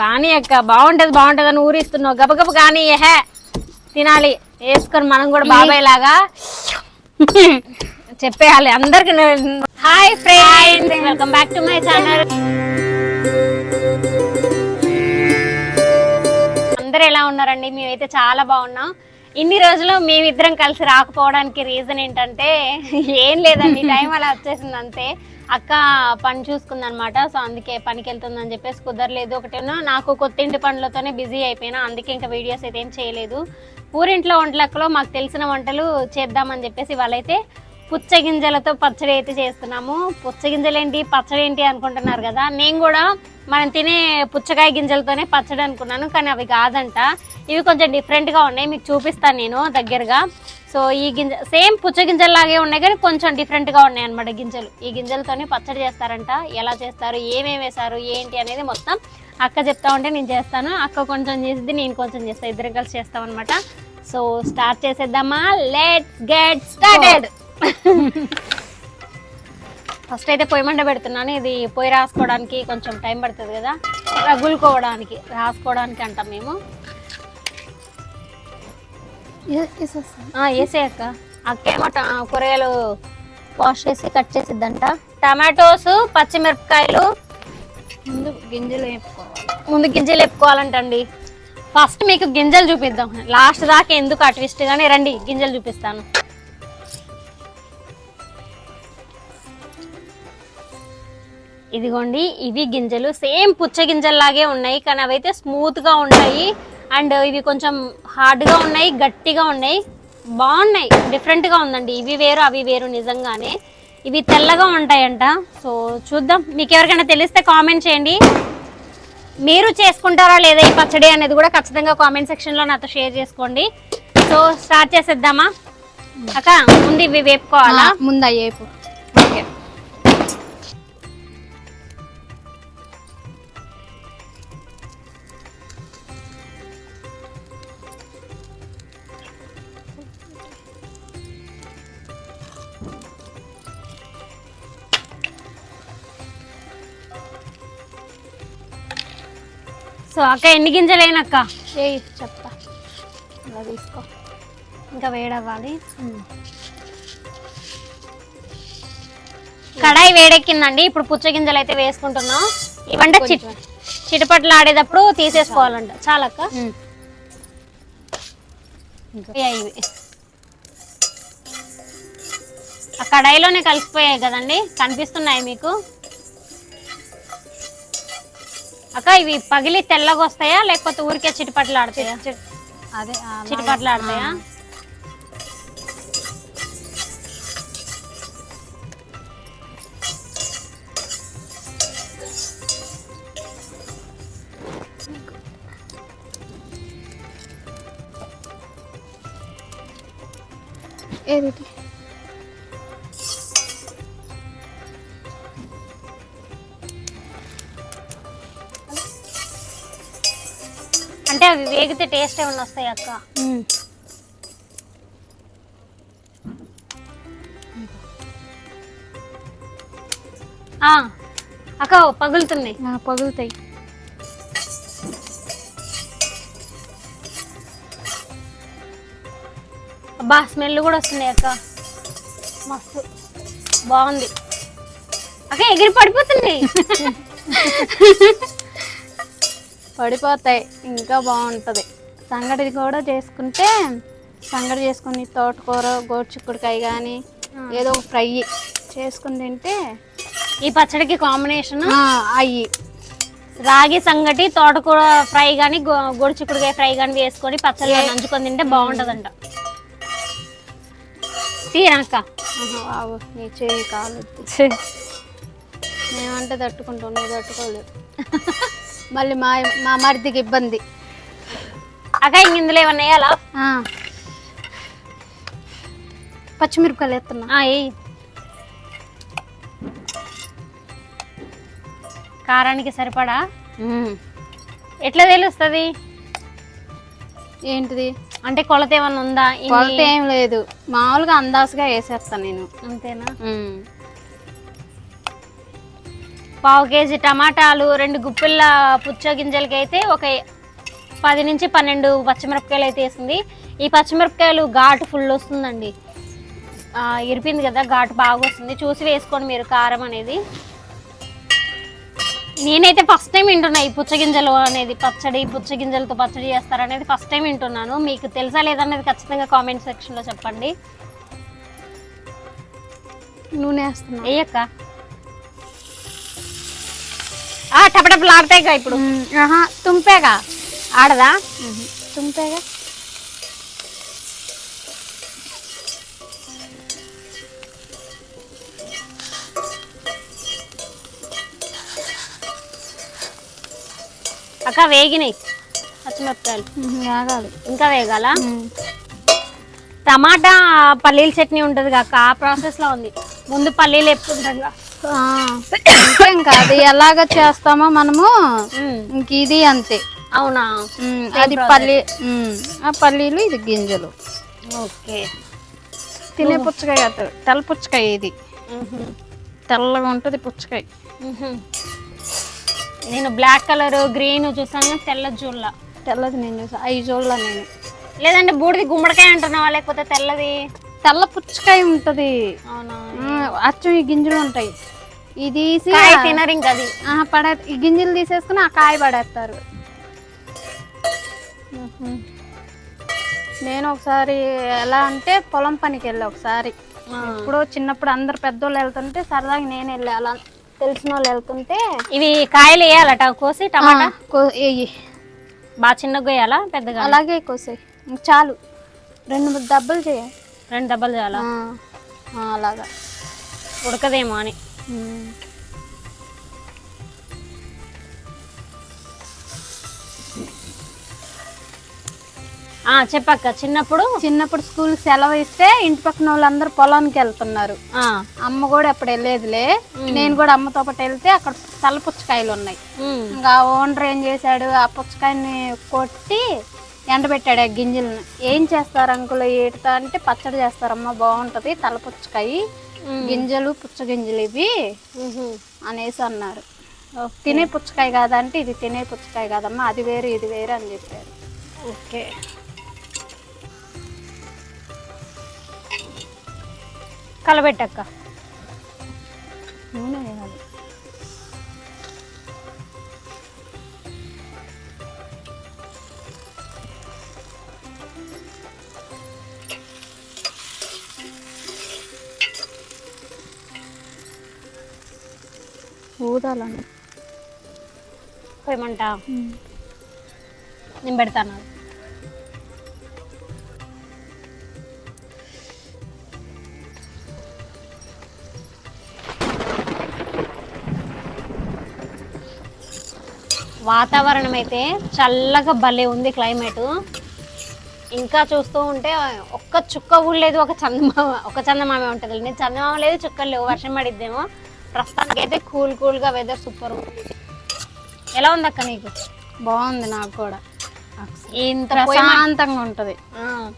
కానీ అక్క బాగుంటది బాగుంటది అని ఊరిస్తున్నావు. గబగబ కానీ హే తినాలి. వేసుకొని మనం కూడా బాబాయ్ లాగా చెప్పేయాలి. అందరికి hi friends welcome back to my channel అందరూ ఎలా ఉన్నారండి? మేమైతే చాలా బాగున్నాం. ఇన్ని రోజులు మేమిద్దరం కలిసి రాకపోవడానికి రీజన్ ఏంటంటే ఏం లేదండి. టైం అలా వచ్చేసింది అంతే. అక్క పని చూసుకుంది అనమాట సో అందుకే పనికి వెళ్తుందని చెప్పేసి కుదరలేదు. ఒకటేనో నాకు కొత్తింటి పనులతోనే బిజీ అయిపోయినా అందుకే ఇంకా వీడియోస్ అయితే ఏం చేయలేదు. ఊరింట్లో వంటలక్కలో మాకు తెలిసిన వంటలు చేద్దామని చెప్పేసి వాళ్ళైతే పుచ్చగింజలతో పచ్చడి అయితే చేస్తున్నాము. పుచ్చగింజలు ఏంటి పచ్చడి ఏంటి అనుకుంటున్నారు కదా నేను కూడా మనం తినే పుచ్చకాయ గింజలతోనే పచ్చడి అనుకున్నాను కానీ అవి కాదంట. ఇవి కొంచెం డిఫరెంట్గా ఉన్నాయి మీకు చూపిస్తాను నేను దగ్గరగా. సో ఈ గింజ సేమ్ పుచ్చగింజలు గింజల్లాగే ఉన్నాయి కానీ కొంచెం డిఫరెంట్గా ఉన్నాయి అనమాట గింజలు. ఈ గింజలతోనే పచ్చడి చేస్తారంట. ఎలా చేస్తారు ఏమేమి వేశారు ఏంటి అనేది మొత్తం అక్క చెప్తా ఉంటే నేను చేస్తాను. అక్క కొంచెం చేసింది నేను కొంచెం చేస్తాను ఇద్దరం కలిసి చేస్తాం అనమాట సో స్టార్ట్ చేసేద్దామా? లెట్స్ గెట్ స్టార్టెడ్ ఫస్ట్ అయితే పొయ్యి మంట పెడుతున్నాను. ఇది పొయ్యి రాసుకోవడానికి కొంచెం టైం పడుతుంది కదా. రగులుకోవడానికి రాసుకోవడానికి అంటాం మేము. ఆ, వేసే అక్క. అక్కేమో ట- కూరగాయలు వాష్ చేసి కట్ చేసిద్దంట. టమాటోస్ పచ్చిమిరపకాయలు. ముందు గింజలు వేపుకోవాలి. ముందు గింజలు ఎప్పుకోవాలంటండి ఫస్ట్ మీకు గింజలు చూపిద్దాం. లాస్ట్ దాకా ఎందుకు ట్విస్ట్ కానీ రండి గింజలు చూపిస్తాను. ఇదిగోండి ఇవి గింజలు. సేమ్ పుచ్చ గింజల్లాగే ఉన్నాయి కానీ అవైతే స్మూత్గా ఉంటాయి. అండ్ ఇవి కొంచెం హార్డ్గా ఉన్నాయి గట్టిగా ఉన్నాయి. బాగున్నాయి డిఫరెంట్గా ఉందండి. ఇవి వేరు అవి వేరు నిజంగానే. ఇవి తెల్లగా ఉంటాయంట. సో చూద్దాం. మీకు ఎవరికైనా తెలిస్తే కామెంట్ చేయండి. మీరు చేసుకుంటారా లేదా ఈ పచ్చడి అనేది కూడా ఖచ్చితంగా కామెంట్ సెక్షన్లో నాతో షేర్ చేసుకోండి. సో స్టార్ట్ చేసేద్దామా? అక్క ముందు ఇవి వేపుకోవాలా? ముందు అయ్యేపు సో అక్క ఎన్ని గింజలేనక్క? ఏ చెప్తా. ఇలా తీసుకో. ఇంకా వేడవ్వాలి. కడాయి వేడెక్కిందండి. ఇప్పుడు పుచ్చగింజలు అయితే వేసుకుంటున్నాం. ఇవంటే చిట్ చిటపట్లు ఆడేటప్పుడు తీసేసుకోవాలంట. చాలక్క? ఇవి ఆ కడాయిలోనే కలిసిపోయాయి కదండి. కనిపిస్తున్నాయి మీకు? అక్క ఇవి పగిలి తెల్లగా వస్తాయా లేకపోతే ఊరికే చిటపట్లు ఆడతాయా? అదే చిటపట్లు ఆడతాయా? ఏది అంటే అవి వేగితే టేస్ట్ ఏమన్నా వస్తాయి అక్క? అక్క పగులుతున్నాయి. పగులుతాయి. అబ్బా స్మెల్ కూడా వస్తున్నాయి అక్క. మస్తు. బాగుంది. అక్క ఎగిరి పడిపోతుంది పడిపోతాయి. ఇంకా బాగుంటుంది. సంగటి కూడా చేసుకుంటే సంగటి చేసుకుని తోటకూర గోరుచిక్కుడుకాయ కానీ ఏదో ఒక ఫ్రై చేసుకుని తింటే ఈ పచ్చడికి కాంబినేషన్? అయ్యి. రాగి సంగటి తోటకూర ఫ్రై కానీ గొడుచుకుడుకాయ ఫ్రై కానీ వేసుకొని పచ్చడి నంచుకొని తింటే బాగుంటదంట. తీరాక నీ చేయి కాలు మేమంటే తట్టుకుంటాం నువ్వు తట్టుకోలేవు. మళ్ళీ మా మా మరిదికి ఇబ్బంది. అక్క ఇంక ఇందులో ఏమన్నా వేయాలా? ఆ. పచ్చిమిరపకాయలు ఆ, ఏయ్. కారానికి సరిపడా? ఎట్లా తెలుస్తుంది? ఏంటిది? అంటే కొలత ఏమన్నా ఉందా? ఇన్ని- కొలత ఏం లేదు. మామూలుగా అందాసుగా వేసేస్తాను నేను. అంతేనా? ఉమ్. పావు కేజీ టమాటాలు రెండు గుప్పిళ్ళ పుచ్చ గింజలకి అయితే ఒక పది నుంచి పన్నెండు పచ్చిమిరపకాయలు అయితే వేసింది. ఈ పచ్చిమిరపకాయలు ఘాటు ఫుల్ వస్తుందండి. ఇరిపింది కదా ఘాటు బాగా వస్తుంది. చూసి వేసుకోండి మీరు కారం అనేది. నేనైతే ఫస్ట్ టైం వింటున్నా ఈ పుచ్చగింజలు అనేది పచ్చడి పుచ్చగింజలతో పచ్చడి చేస్తారు అనేది ఫస్ట్ టైం వింటున్నాను. మీకు తెలుసా లేదనేది ఖచ్చితంగా కామెంట్ సెక్షన్లో చెప్పండి. నూనె వేస్తున్నా. వేయక్క టపటపలు ఆడతాయిగా ఇప్పుడు. ఆహా తుంపేగా? ఆడదా? తుంపేగా? అక్క వేగినాయి. పచ్చిమిరపకాయలు ఆగాలి ఇంకా వేగాల. టమాటా పల్లీల చట్నీ ఉంటుంది కాక ఆ ప్రాసెస్లో ఉంది. ముందు పల్లీలు అంతే ఇంకా అది ఎలాగ చేస్తామో మనము ఇంక ఇది అంతే. అవునా? అది పల్లి ఆ పల్లీలు ఇది గింజలు. ఓకే. తినే పుచ్చకాయ కాదు తెల్ల పుచ్చకాయ ఇది. తెల్లగా ఉంటుంది పుచ్చకాయ. నేను బ్లాక్ కలర్ గ్రీన్ చూసాను తెల్ల జూళ్ళ. తెల్లది నేను చూసా. ఐదు చూడలా నేను. లేదంటే బూడిది గుమ్మడికాయ అంటున్నావా లేకపోతే తెల్లది? తెల్ల పుచ్చకాయ ఉంటది. అచ్చం ఈ గింజలు ఉంటాయి. ఇది తీసి కాయ తినరు ఇంకా అది. పడే గింజలు తీసేసుకుని ఆ కాయ పడేస్తారు. నేను ఒకసారి ఎలా అంటే పొలం పనికి వెళ్ళా ఒకసారి. ఇప్పుడు చిన్నప్పుడు అందరు పెద్దోళ్ళు వెళ్తుంటే సరదాగా నేను వెళ్ళా. అలా తెలిసిన వాళ్ళు వెళ్తుంటే ఇవి కాయలు వేయాలట కోసి టమాటా? ఎయ్యి. బాగా చిన్నగా వేయాలా పెద్దగా? అలాగే కోసాయి. చాలు. రెండు మూడు దెబ్బలు చేయ రెండు దెబ్బలు చాలా అలాగా. ఉడకదేమో అని. చెప్పక్క చిన్నప్పుడు? చిన్నప్పుడు స్కూల్ సెలవు ఇస్తే ఇంటి పక్కన వాళ్ళందరూ పొలానికి వెళ్తున్నారు. ఆ. అమ్మ కూడా అప్పుడు వెళ్ళేదిలే. నేను కూడా అమ్మతో పాటు వెళ్తే అక్కడ తెల్ల పుచ్చకాయలు ఉన్నాయి. ఇంకా ఓనర్ ఏం చేశాడు? ఆ పుచ్చకాయని కొట్టి ఎండబెట్టాడు ఆ గింజలను. ఏం చేస్తారు అంకుల్? ఏటుతా అంటే పచ్చడి చేస్తారమ్మా బాగుంటది. తల పుచ్చకాయ. గింజలు పుచ్చ గింజలు ఇవి. అనేసి అన్నారు తినే పుచ్చకాయ కాదంటే ఇది తినే పుచ్చకాయ కాదమ్మా అది వేరు ఇది వేరు అని చెప్పారు. ఓకే. కలబెట్టక్క. నూనె వేయాలి. ఊదాలండి పోయమంటా? నేను పెడతాను. వాతావరణం అయితే చల్లగా భలే ఉంది క్లైమేట్. ఇంకా చూస్తూ ఉంటే ఒక్క చుక్క కూడా లేదు ఒక చందమామ ఒక చందమామ ఉంటుంది. నేను చందమామ లేదు చుక్కలు లేవు వర్షం పడిద్దేమో. ప్రస్తుతానికి అయితే కూల్ కూల్గా వెదర్ సూపర్ ఉంది. ఎలా ఉంది అక్క నీకు? బాగుంది నాకు కూడా. ఇంత ప్రశాంతంగా ఉంటది. ఆ,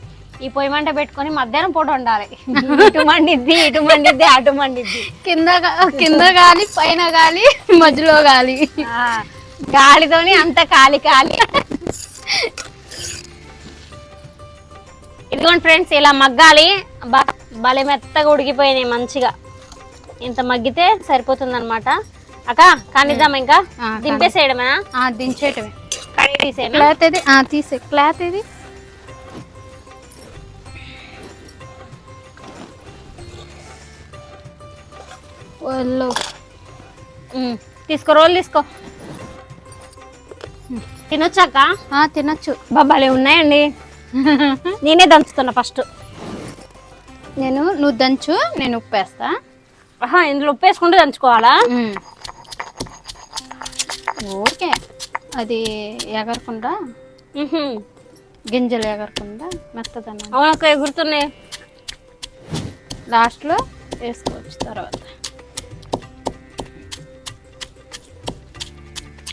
ఈ పొయ్యి మంట పెట్టుకొని మధ్యాహ్నం పూట ఉండాలి ఇటు మండిద్ది ఇటు మండిద్ది అటు మండిద్ది. కింద కింద గాలి పైన గాలి మధ్యలో గాలి. ఆ, గాలితోని అంత కాలి కాలి. ఇదిగోండి ఫ్రెండ్స్ ఇలా మగ్గాలి. బ- భలే మెత్తగా ఉడికిపోయినాయి మంచిగా. ఇంత మగ్గితే సరిపోతుంది అనమాట అక్క కానిద్దాం ఇంకా? దింపేసేయడమేనా? ఆ దించేయటమే. క్లాత్ ఇది ఆ తీసే. క్లాత్ ఇది తీసుకో రోల్ తీసుకో. తినొచ్చాక ఆ, తినొచ్చు. భలే ఉన్నాయండి. నేనే దంచుతున్నా ఫస్ట్. నేను నువ్వు దంచు నేను ఉప్పేస్తా. ఆహా ఇందులో ఉప్పు వేసుకుంటూ దంచుకోవాలా ఓకే అది ఎగరకుండా. గింజలు ఎగరకుండా మెత్తదనం. అవునక్క ఎగురుతున్నాయి. లాస్ట్లో వేసుకోవచ్చు తర్వాత.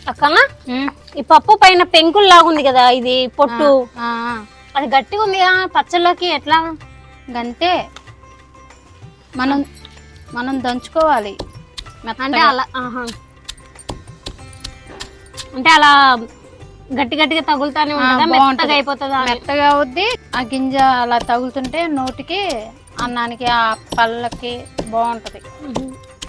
అక్కన. ఈ పప్పు పైన పెంకులు లాగుంది కదా ఇది పొట్టు. ఆ, అది గట్టిగా ఉంది కదా పచ్చళ్ళకి ఎట్లా? గంతే. మనం మనం దంచుకోవాలి అంటే అలా ఆహా. అంటే అలా గట్టి గట్టిగా తగులుతానే ఉంటుందా. మెత్తగా అయిపోతుందా. మెత్తగా అవుద్ది. ఆ గింజ అలా తగులుతుంటే నోటికి అన్నానికి ఆ పళ్ళకి బాగుంటది.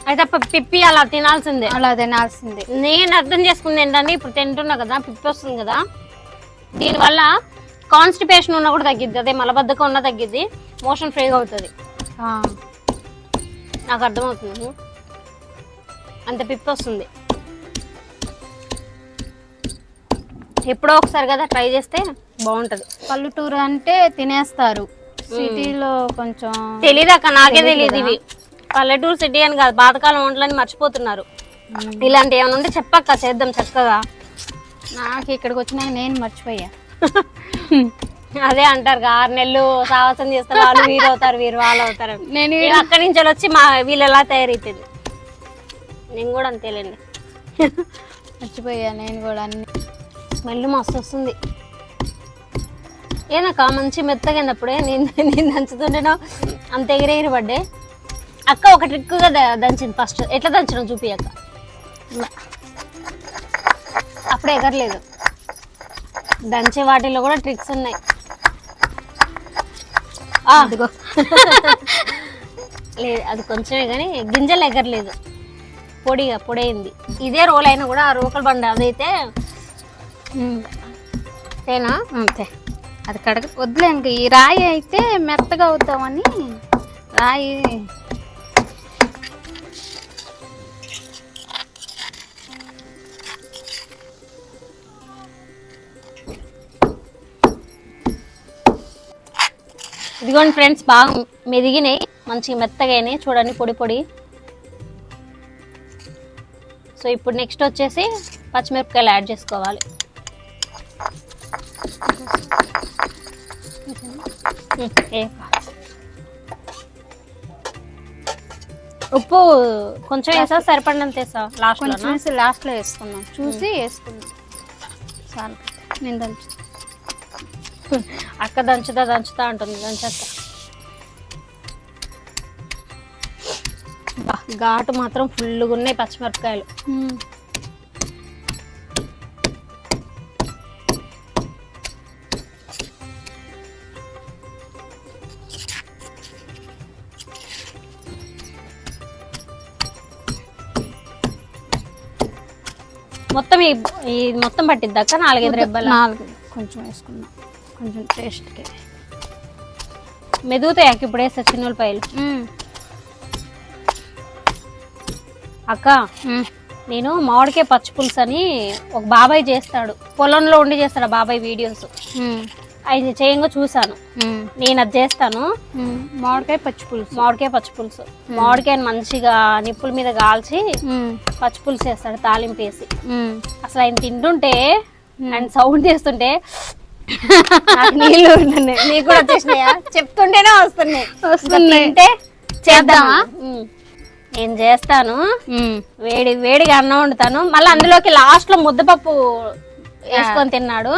అయితే పిప్పి అలా తినాల్సిందే. అలా తినాల్సింది. నేను అర్థం చేసుకుంది ఏంటంటే ఇప్పుడు తింటున్నా కదా పిప్పి వస్తుంది కదా. దీనివల్ల కాన్స్టిపేషన్ ఉన్నా కూడా తగ్గిద్ది. అదే మలబద్ధకం ఉన్నా తగ్గిద్ది. మోషన్ ఫ్రీగా అవుతుంది. నాకు అర్థమవుతుంది. అంత పిప్పి వస్తుంది. ఎప్పుడో ఒకసారి కదా ట్రై చేస్తే బాగుంటది. పల్లెటూరు అంటే తినేస్తారు. సిటీలో కొంచెం తెలీదాక నాకే తెలియదు ఇవి. పల్లెటూరు సిటీ అని కాదు పాతకాలం వంటలని మర్చిపోతున్నారు. ఇలాంటి ఏమైనా ఉంటే చెప్పక్క చేద్దాం చక్కగా. నాకు ఇక్కడికి వచ్చినాక నేను మర్చిపోయా. అదే అంటారు ఆరు నెలలు సాహసం చేస్తారు వాళ్ళు వీరు అవుతారు వీరు వాళ్ళు అవుతారు. నేను అక్కడి నుంచి వచ్చి మా వీళ్ళు ఎలా తయారైతుంది నేను కూడా అంతేలేండి. మర్చిపోయా నేను కూడా అన్ని. స్మెల్ మస్తు వస్తుంది. ఏనక్క మంచి మెత్తగా అప్పుడే? నేను నేను దంచుతుంటేనో? అంత ఎగిరెగిరి పడ్డే. అక్క ఒక ట్రిక్గా దంచింది ఫస్ట్. ఎట్లా దంచడం చూపి అక్క. అప్పుడు ఎగరలేదు. దంచే వాటిలో కూడా ట్రిక్స్ ఉన్నాయి. అదిగో. లేదు అది కొంచెమే కానీ గింజలు ఎగరలేదు. పొడిగా పొడైంది. ఇదే రోల్ అయినా కూడా ఆ రోకల్ బండ అదైతే తేనా అంతే. అది కడగ వద్దులే ఇంక. ఈ రాయి అయితే మెత్తగా అవుతామని రాయి ఇదిగోండి ఫ్రెండ్స్ బాగా మెదిగినాయి మంచిగా మెత్తగా అయినాయి. చూడండి పొడి పొడి. సో ఇప్పుడు నెక్స్ట్ వచ్చేసి పచ్చిమిరపకాయలు యాడ్ చేసుకోవాలి. ఉప్పు కొంచెం వేసా సరిపడినంత వేసా కొంచెం లాస్ట్ వేసి లాస్ట్లో వేసుకున్నాం చూసి వేసుకున్నాం చాలు. నేను దంచు అక్క దంచుతా దంచుతా అంటుంది బా, ఘాటు మాత్రం ఫుల్గా ఉన్నాయి పచ్చిమిరపకాయలు. మొత్తం ఈ ఈ మొత్తం పట్టిద్దాక నాలుగైదు రెబ్బల? నాలుగు కొంచెం వేసుకున్నాం కొంచెం టేస్ట్కి మెదుగుతాయి అక్క ఇప్పుడు వేస్తా చిన్నులపాయలు అక్క నేను మామిడికాయ పచ్చి పులుసు అని ఒక బాబాయ్ చేస్తాడు. పొలంలో ఉండి చేస్తాడు ఆ బాబాయ్ వీడియోస్ ఆయన చేయంగా చూసాను నేను అది చేస్తాను. మామిడికాయ పచ్చి పులుసు. మామిడికాయ పచ్చి పులుసు. మామిడికాయని మంచిగా నిప్పుల మీద కాల్చి పచ్చి పులుసు వేస్తాడు తాలింపు వేసి. అసలు ఆయన తింటుంటే ఆయన సౌండ్ చేస్తుంటే నీళ్ళు ఉంటున్నాయి నీకు కూడా వచ్చేసినాయా? చెప్తుంటేనే వస్తున్నాయి. చేద్దామా. నేను చేస్తాను. వేడి వేడిగా అన్నం వండుతాను. మళ్ళీ అందులోకి లాస్ట్లో ముద్దపప్పు వేసుకొని తిన్నాడు.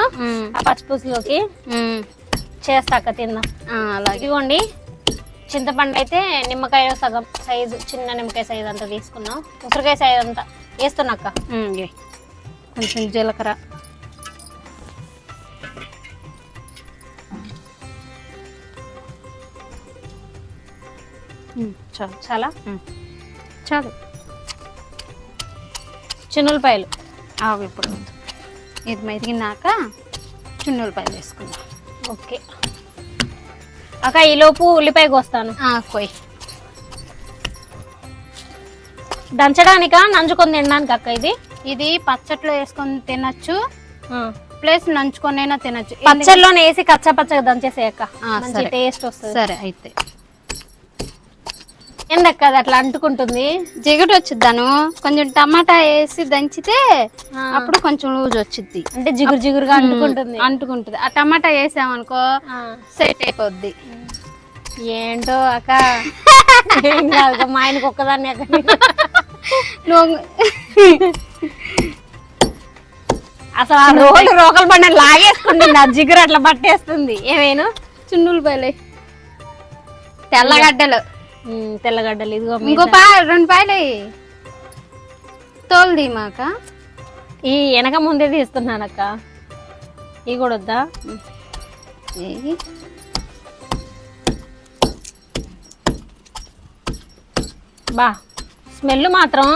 ఆ పచ్చిపులుసులోకి చేస్తాక తిందాం. అలాగే. ఇదిగోండి. చింతపండు అయితే నిమ్మకాయ సగం సైజు చిన్న నిమ్మకాయ సైజు అంతా తీసుకున్నాం. ఉసిరికాయ సైజు అంతా. ఇవి. కొంచెం జీలకర్ర. చాలు. చాలా. చాలు. చిన్నులపాయలు. ఆవు ఇప్పుడు. ఇది మెదిగినాక చున్నులపాయలు వేసుకుందాం. ఓకే. అక్క ఈలోపు ఉల్లిపాయ కోస్తాను. పోయి దంచడానికా? నంచుకొని తినడానికి అక్క ఇది? ఇది పచ్చట్లో వేసుకొని తినచ్చు. ప్లస్ నంచుకొనైనా తినచ్చు. పచ్చళ్ళలోనే వేసి కచ్చా పచ్చగా దంచేసే అక్క. ఆ, మంచి. టేస్ట్ వస్తుంది. సరే అయితే. ఏందక్క అది అట్లా అంటుకుంటుంది. జిగట వచ్చిద్దాను. కొంచెం టమాటా వేసి దంచితే. అప్పుడు కొంచెం లూజ్ వచ్చిద్ది. అంటే జిగురు జిగురుగా అంటుకుంటుంది. అంటుకుంటుంది. ఆ టమాటా వేసామనుకో. సెట్ అయిపోద్ది. ఏంటో అక్క? ఏం కాదు మా ఆయనకు ఒక్కదాన్ని అక్క. అసలు ఆ రోడ్డు రోకలు బండి లాగేసుకుంటుంది ఆ జిగురు అట్లా పట్టేస్తుంది. ఏమేను? చున్నులు పాయలే తెల్లగడ్డలు. తెల్లగడ్డలు ఇదిగో ఇంకో పా రెండు పాయలు తోలు మాక. ఈ వెనక ముందే తీస్తున్నాను అక్క ఇవి కూడా వద్దా? బా స్మెల్ మాత్రం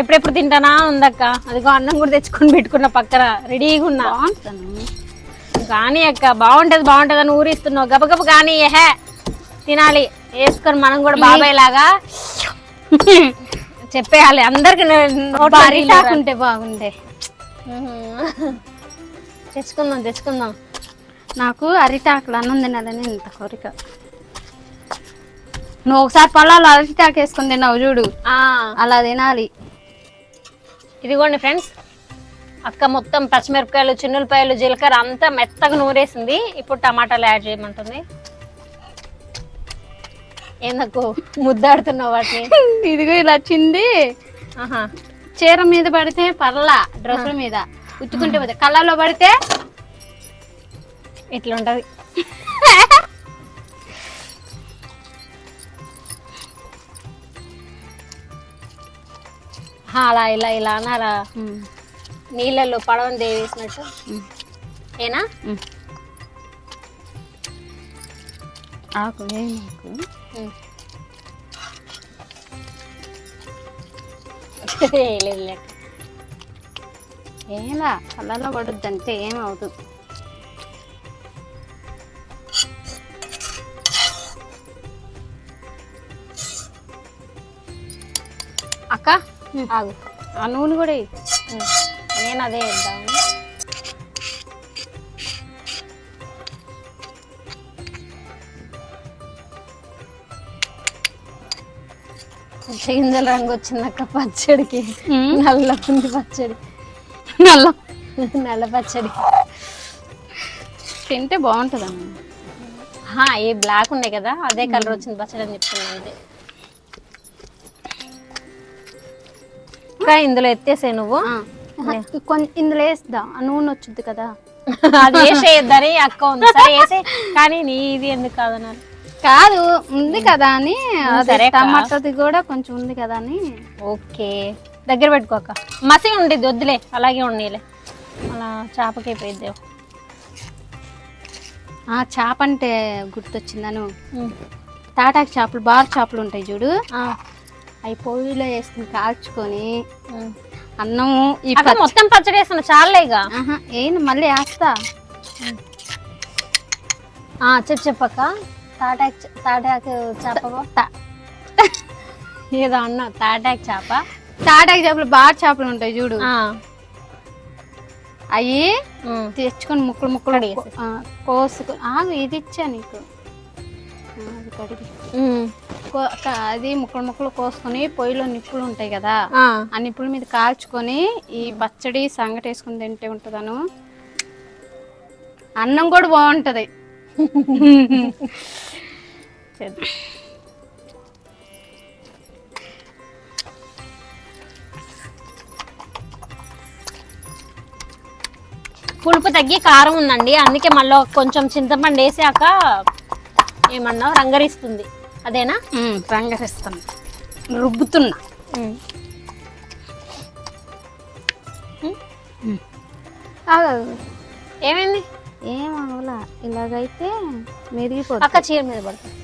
ఎప్పుడెప్పుడు తింటానా ఉందక్క. అదిగో అన్నం కూడా తెచ్చుకొని పెట్టుకున్న పక్కన రెడీగా ఉన్నా. కానీ అక్క బాగుంటది బాగుంటది అని ఊరిస్తున్నావు. గబగబ కానీ ఏహే తినాలి. వేసుకొని మనం కూడా బాబాయ్ లాగా చెప్పేయాలి. అందరికి అరిటాకు ఉంటే బాగుండే. తెచ్చుకుందాం తెచ్చుకుందాం. నాకు అరిటాకులు అన్నం తినాలని ఇంత కోరిక. నువ్వు ఒకసారి పొలాలు అరిటాకు వేసుకుని తిన్నావు చూడు. ఆ. అలా తినాలి. ఇదిగోండి ఫ్రెండ్స్ అక్క మొత్తం పచ్చిమిరపకాయలు చిన్నులపాయలు జీలకర్ర అంతా మెత్తగా నూరేసింది. ఇప్పుడు టమాటాలు యాడ్ చేయమంటుంది. ఏందకు ముద్దాడుతున్నావు వాటిని? ఇదిగో ఇలా వచ్చింది ఆహా. చీర మీద పడితే పర్లా డ్రెస్సుల మీద. ఉచ్చుకుంటే పోతే కళ్ళలో పడితే ఇట్లా ఉంటది అలా ఇలా ఇలా అనాలా నీళ్ళల్లో పడవని దేవేసినట్టు? ఏనా? ఆకు. లేదు లేక ఏలా కళ్ళలో పడుద్ది అంతే ఏం అవుతుంది అక్క ఆగు. ఆ నూనె కూడా. నేను అదే వేద్దామని గింజల రంగు వచ్చిందక్క పచ్చడికి. నల్ల ఉంది పచ్చడి. నల్ల. నల్ల పచ్చడి. తింటే బాగుంటుంది అమ్మ ఏ బ్లాక్ ఉన్నాయి కదా అదే కలర్ వచ్చింది పచ్చడి అని చెప్తున్నాను ఇంకా ఇందులో ఎత్తేసే నువ్వు. కొంచెం ఇందులో ఆ నూనె వచ్చుద్ది కదా. అది వేసేయద్దని అక్క ఉంది. సరే వేసే కానీ నీది ఎందుకు కాదన్నారు? కాదు ఉంది కదా అని. సరే. టమాటాది కూడా కొంచెం ఉంది కదా అని. ఓకే. దగ్గర పెట్టుకోక మసి ఉండేది వద్దులే. అలాగే ఉండేలే. అలా చేపకి పోయిద్దే ఆ చేప అంటే గుర్తొచ్చిందను. తాటాకు చేపలు బార్ చేపలు ఉంటాయి చూడు. అవి పొయ్యిలో వేసుకుని కాల్చుకొని అన్నం ఈ మొత్తం పచ్చడి వేస్తున్నా చాలేగా ఏం మళ్ళీ వేస్తా. చెప్పు చెప్పక్క తాటాక్ తాటాకు చేప ఏదో అన్నా తాటాక్ చేప. తాటాకు చేపలు బార్ చేపలు ఉంటాయి చూడు. అవి. తెచ్చుకొని ముక్కలు ముక్కలు కోసుకొని ఆగు ఇది ఇచ్చా నీకు. అది ముక్కలు ముక్కలు కోసుకొని పొయ్యిలో నిప్పులు ఉంటాయి కదా ఆ. నిప్పుల మీద కాల్చుకొని ఈ పచ్చడి సంగటి వేసుకుని తింటే ఉంటుందను. అన్నం కూడా బాగుంటది. పులుపు తగ్గి కారం ఉందండి. అందుకే మళ్ళీ కొంచెం చింతపండు వేసాక ఏమన్నా రంగరిస్తుంది. అదేనా? రంగరిస్తాను రుబ్బుతున్నా. ఏమైంది? ఏం అవలా ఇలాగైతే మెరిగిపోతుంది. అక్క చీర మీద పడుతుంది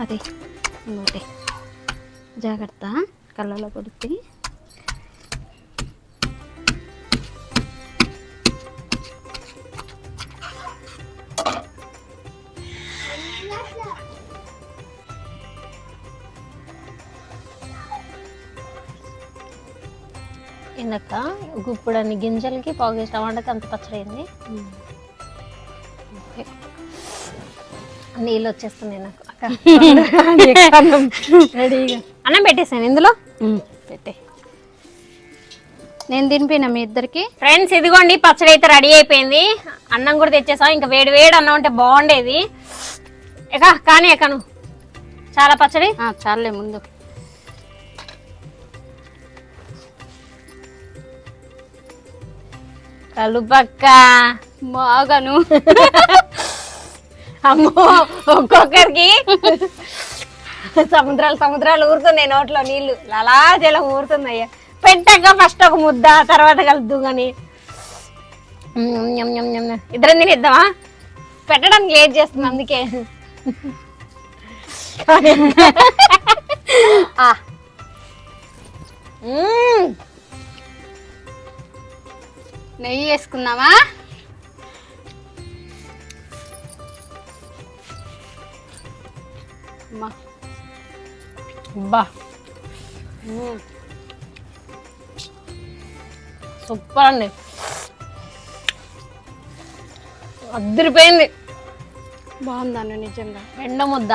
అదే ఇంకోటి. జాగ్రత్త కళ్ళలో పడితే ఇందక్క ఇప్పుడు అన్ని గింజలకి పావు టమాటాకి అంత పచ్చడైంది. నీళ్ళు వచ్చేస్తున్నాయి నాకు. రెడీగా. అన్నం పెట్టేసాను ఇందులో? పెట్టే. నేను తినిపోయినా మీ ఇద్దరికి? ఫ్రెండ్స్ ఇదిగోండి పచ్చడి అయితే రెడీ అయిపోయింది. అన్నం కూడా తెచ్చేసాం. ఇంకా వేడి వేడి అన్నం ఉంటే బాగుండేది. ఇక కానీ ఎక్కను చాలా పచ్చడి? చాలే ముందు. కలుపక్క. బాగాను అమ్మో ఒక్కొక్కరికి సముద్రాలు సముద్రాలు ఊరుతున్నాయి నోట్లో నీళ్ళు. అలా జలం ఊరుతుంది పెట్టాక ఫస్ట్ ఒక ముద్ద తర్వాత కలుద్దు కానీ ఇద్దరం తినేద్దామా? పెట్టడానికి లేట్ చేస్తుంది అందుకే. ఆ, నెయ్యి వేసుకుందామా. సూపర్ అండి. అద్దరిపోయింది. బాగుందాను నిజంగా. రెండో ముద్ద.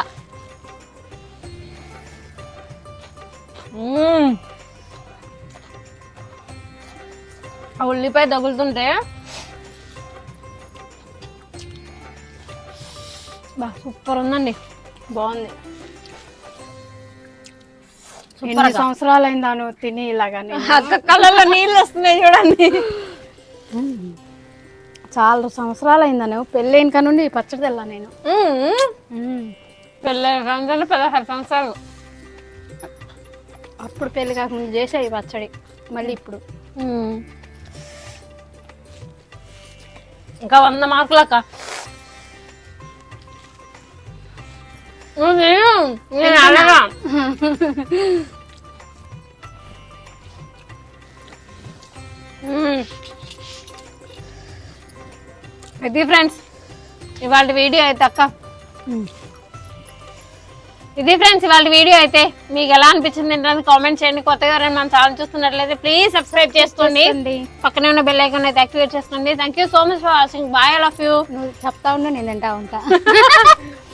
ఆ ఉల్లిపాయ తగులుతుంటే బా సూపర్ ఉందండి. బాగుంది. ఎన్ని సంవత్సరాలు అయిందాను తిని ఇలాగా నేను. అక్క కళ్ళలో నీళ్ళు వస్తున్నాయి చూడండి. చాలా సంవత్సరాలు అయిందాను పెళ్ళైన కానుండి ఈ పచ్చడి తెల్లా నేను. మ్మ్. పెళ్ళి సంవత్సరాలు పదహారు సంవత్సరాలు. అప్పుడు పెళ్ళి కాకముందు చేసా ఈ పచ్చడి. మళ్ళీ ఇప్పుడు. ఇంకా వంద మార్కులు అక్క నువ్వు తిను. నేను అడగా. ఇది ఫ్రెండ్స్ ఇవాళ వీడియో అయితే అక్క. ఇది ఫ్రెండ్స్ ఇవాళ వీడియో అయితే మీకు ఎలా అనిపించింది ఏంటని కామెంట్ చేయండి. కొత్తగా ఎవరైనా మన ఛానల్ చూస్తున్నట్లయితే ప్లీజ్ సబ్స్క్రైబ్ చేసుకోండి. పక్కనే ఉన్న బెల్ ఐకాన్ అయితే యాక్టివేట్ చేసుకోండి. Thank you so much for watching bye all of you చెప్తా ఉండు నేను తింటా ఉంటా.